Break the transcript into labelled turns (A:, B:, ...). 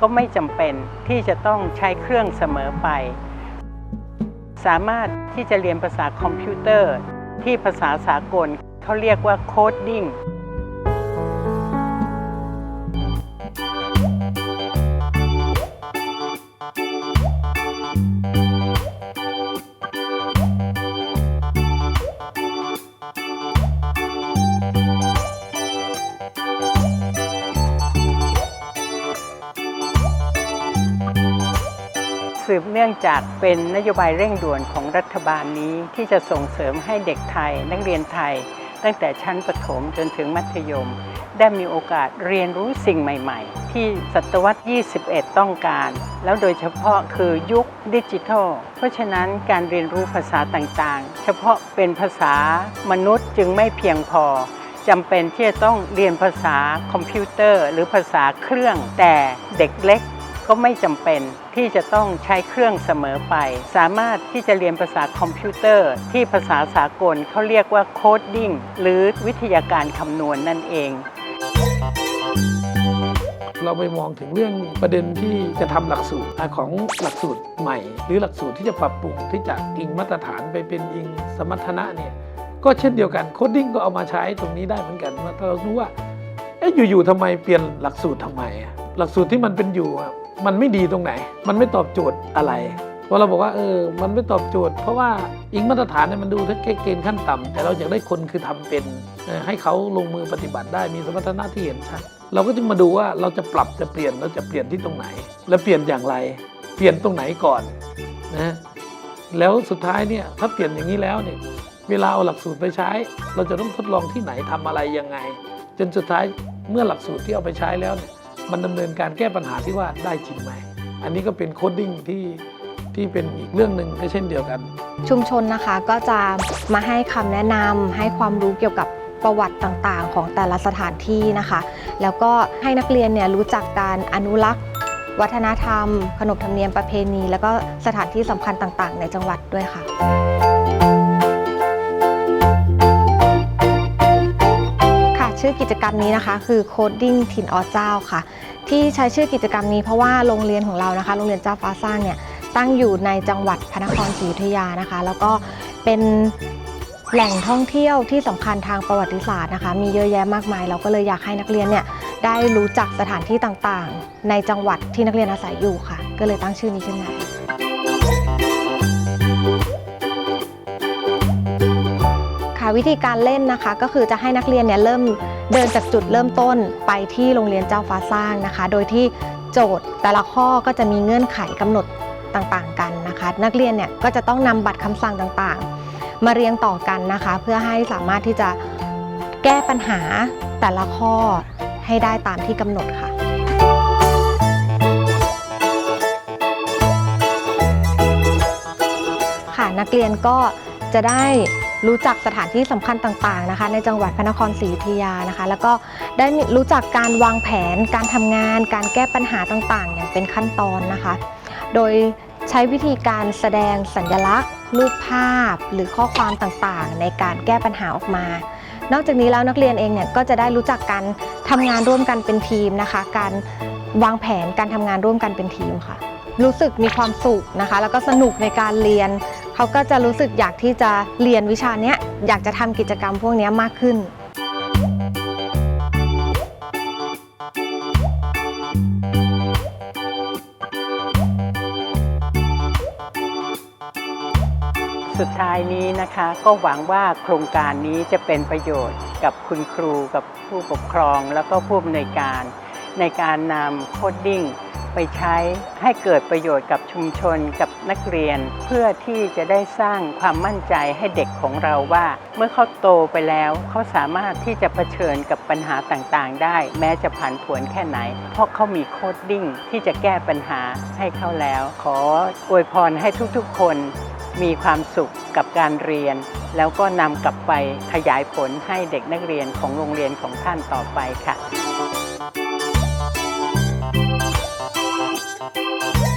A: ก็ไม่จำเป็นที่จะต้องใช้เครื่องเสมอไป สามารถที่จะเรียนภาษาคอมพิวเตอร์ ที่ภาษาสากลเขาเรียกว่าโคดดิ้ง สืบเนื่องจากเป็นนโยบายเร่งด่วนของรัฐบาลนี้ที่จะส่งเสริมให้เด็กไทย นักเรียนไทย ตั้งแต่ชั้นประถมจนถึงมัธยม ได้มีโอกาสเรียนรู้สิ่งใหม่ ๆ ที่ศตวรรษ 21 ต้องการ แล้วโดยเฉพาะคือยุคดิจิทัล เพราะฉะนั้นการเรียนรู้ภาษาต่างๆ เฉพาะเป็นภาษามนุษย์จึงไม่เพียงพอจำเป็นที่จะต้องเรียนภาษาคอมพิวเตอร์ หรือภาษาเครื่องแต่เด็กเล็ก ก็ไม่จำเป็นที่จะต้องใช้เครื่องเสมอไป สามารถที่จะเรียนภาษาคอมพิวเตอร์ ที่ภาษาสากลเขาเรียกว่าโคดดิ้งหรือวิทยาการคำนวณนั่นเอง
B: เราไปมองถึงเรื่องประเด็นที่จะทำหลักสูตรของหลักสูตรใหม่ หรือหลักสูตรที่จะปรับปรุงที่จะอิงมาตรฐานไปเป็นอิงสมรรถนะเนี่ยก็เช่นเดียวกันโคดดิ้งก็เอามาใช้ตรงนี้ได้เหมือนกันว่าเรารู้ว่าเอ๊ะอยู่ๆทำไมเปลี่ยนหลักสูตรทำไม หลักสูตรที่มันเป็นอยู่ มันไม่ดีตรงไหน มันไม่ตอบโจทย์อะไรพอเราบอกว่าเออ มันไม่ตอบโจทย์ เพราะว่าอิงมาตรฐานเนี่ยมันดูแค่เกณฑ์ขั้นต่ำแต่เราอยากได้คนคือทำเป็นออให้เขาลงมือปฏิบัติได้มีสมรรถนะที่เห็นชัดเราก็จะมาดูว่าเราจะปรับจะเปลี่ยนเราจะเปลี่ยนที่ตรงไหน และเปลี่ยนอย่างไร เปลี่ยนตรงไหนก่อนนะแล้วสุดท้ายเนี่ยถ้าเปลี่ยนอย่างนี้แล้วเนี่ยเวลาเอาหลักสูตรไปใช้ เราจะต้องทดลองที่ไหนทำอะไรยังไง จนสุดท้ายเมื่อหลักสูตรที่เอาไปใช้แล้วเนี่ย มันดำเนินการแก้ปัญหาที่ว่าได้จริงไหม อันนี้ก็เป็นโคดดิ้งที่ที่เป็นอีกเรื่องหนึ่งก็เช่นเดียวกัน
C: ชุมชนนะคะก็จะมาให้คำแนะนำให้ความรู้เกี่ยวกับประวัติต่างๆ ของแต่ละสถานที่นะคะ แล้วก็ให้นักเรียนเนี่ยรู้จักการอนุรักษ์ วัฒนธรรม ขนบธรรมเนียมประเพณี แล้วก็สถานที่สำคัญต่างๆ ในจังหวัดด้วยค่ะ ชื่อกิจกรรมนี้นะคะ คือโคดดิ้งถิ่นอเจ้าค่ะ ที่ใช้ชื่อกิจกรรมนี้เพราะว่าโรงเรียนของเรานะคะ โรงเรียนเจ้าฟ้าสร้างเนี่ยตั้งอยู่ในจังหวัดพระนครศรีอยุธยานะคะ แล้วก็เป็นแหล่งท่องเที่ยวที่สำคัญทางประวัติศาสตร์นะคะ มีเยอะแยะมากมาย เราก็เลยอยากให้นักเรียนเนี่ยได้รู้จักสถานที่ต่างๆ ในจังหวัดที่นักเรียนอาศัยอยู่ค่ะ ก็เลยตั้งชื่อนี้ขึ้นมาค่ะวิธีการเล่นนะคะ ก็คือจะให้นักเรียนเนี่ยเริ่ม เดินจากจุดเริ่มต้นไปที่โรงเรียนเจ้าฟ้าสร้างนะคะ โดยที่โจทย์แต่ละข้อก็จะมีเงื่อนไขกำหนดต่างๆกันนะคะ นักเรียนเนี่ยก็จะต้องนำบัตรคำสั่งต่างๆ มาเรียงต่อกันนะคะ เพื่อให้สามารถที่จะแก้ปัญหาแต่ละข้อให้ได้ตามที่กำหนดค่ะค่ะนักเรียนก็จะได้ รู้จักสถานที่สำคัญต่างๆนะคะ ในจังหวัดพระนครศรีอยุธยานะคะ แล้วก็ได้รู้จักการวางแผน การทำงาน การแก้ปัญหาต่างๆ อย่างเป็นขั้นตอนนะคะ โดยใช้วิธีการแสดงสัญลักษณ์ รูปภาพ หรือข้อความต่างๆ ในการแก้ปัญหาออกมา นอกจากนี้แล้วนักเรียนเองเนี่ยก็จะได้รู้จักการทำงานร่วมกันเป็นทีมนะคะ การวางแผนการทำงานร่วมกันเป็นทีมค่ะ รู้สึกมีความสุขนะคะ แล้วก็สนุกในการเรียน เขาก็จะรู้สึกอยากที่จะเรียนวิชาเนี้ยอยากจะทำกิจกรรมพวกนี้มากขึ้น
A: สุดท้ายนี้นะคะก็หวังว่าโครงการนี้จะเป็นประโยชน์กับคุณครูกับผู้ปกครองแล้วก็ผู้อำนวยการ ในการนำโคดดิ้งไปใช้ให้เกิดประโยชน์กับชุมชนกับนักเรียน เพื่อที่จะได้สร้างความมั่นใจให้เด็กของเราว่า เมื่อเขาโตไปแล้วเขาสามารถที่จะเผชิญกับปัญหาต่างๆ ได้ แม้จะผันผวนแค่ไหน เพราะเขามีโคดดิ้งที่จะแก้ปัญหาให้เขาแล้ว ขออวยพรให้ทุกๆ คนมีความสุขกับการเรียน แล้วก็นำกลับไปขยายผลให้เด็กนักเรียนของโรงเรียนของท่านต่อไปค่ะ Música